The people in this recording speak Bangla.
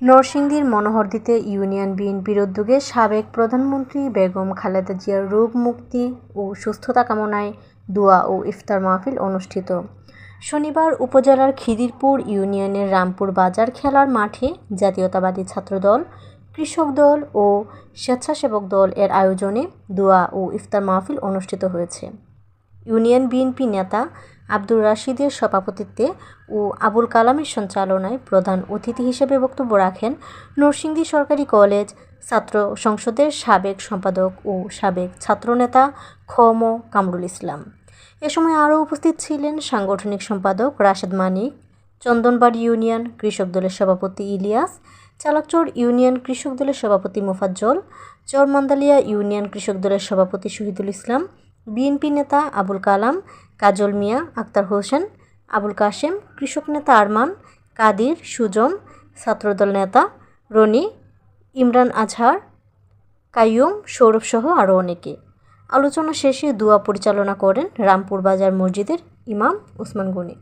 নরসিংদীর মনোহরদীতে ইউনিয়ন বিএনপির উদ্যোগে সাবেক প্রধানমন্ত্রী বেগম খালেদা জিয়ার রোগ মুক্তি ও সুস্থতা কামনায় দোয়া ও ইফতার মাহফিল অনুষ্ঠিত। শনিবার উপজেলার খিদিরপুর ইউনিয়নের রামপুর বাজার খেলার মাঠে জাতীয়তাবাদী ছাত্রদল, কৃষক দল ও স্বেচ্ছাসেবক দল এর আয়োজনে দোয়া ও ইফতার মাহফিল অনুষ্ঠিত হয়েছে। ইউনিয়ন বিএনপি নেতা আব্দুর রাশিদের সভাপতিত্বে ও আবুল কালামের সঞ্চালনায় প্রধান অতিথি হিসেবে বক্তব্য রাখেন নরসিংদী সরকারি কলেজ ছাত্র সংসদের সাবেক সম্পাদক ও সাবেক ছাত্রনেতা খ খম কামরুল ইসলাম। এ সময় আরও উপস্থিত ছিলেন সাংগঠনিক সম্পাদক রাশেদ মানিক, চন্দনবাড়ি ইউনিয়ন কৃষক দলের সভাপতি ইলিয়াস, চালাকচর ইউনিয়ন কৃষক দলের সভাপতি মোফাজ্জল, চরমান্দালিয়া ইউনিয়ন কৃষক দলের সভাপতি শহীদুল ইসলাম বিএনপি নেতা আবুল কালাম, কাজল মিয়া, আক্তার হোসেন, আবুল কাশেম, কৃষক নেতা আরমান, কাদির, সুজন, ছাত্রদল নেতা, রনি, ইমরান আজহার, কাইয়ুম, সৌরভ সহ আরও অনেকে। আলোচনা শেষে দুয়া পরিচালনা করেন রামপুর বাজার মসজিদের ইমাম ওসমান গনি।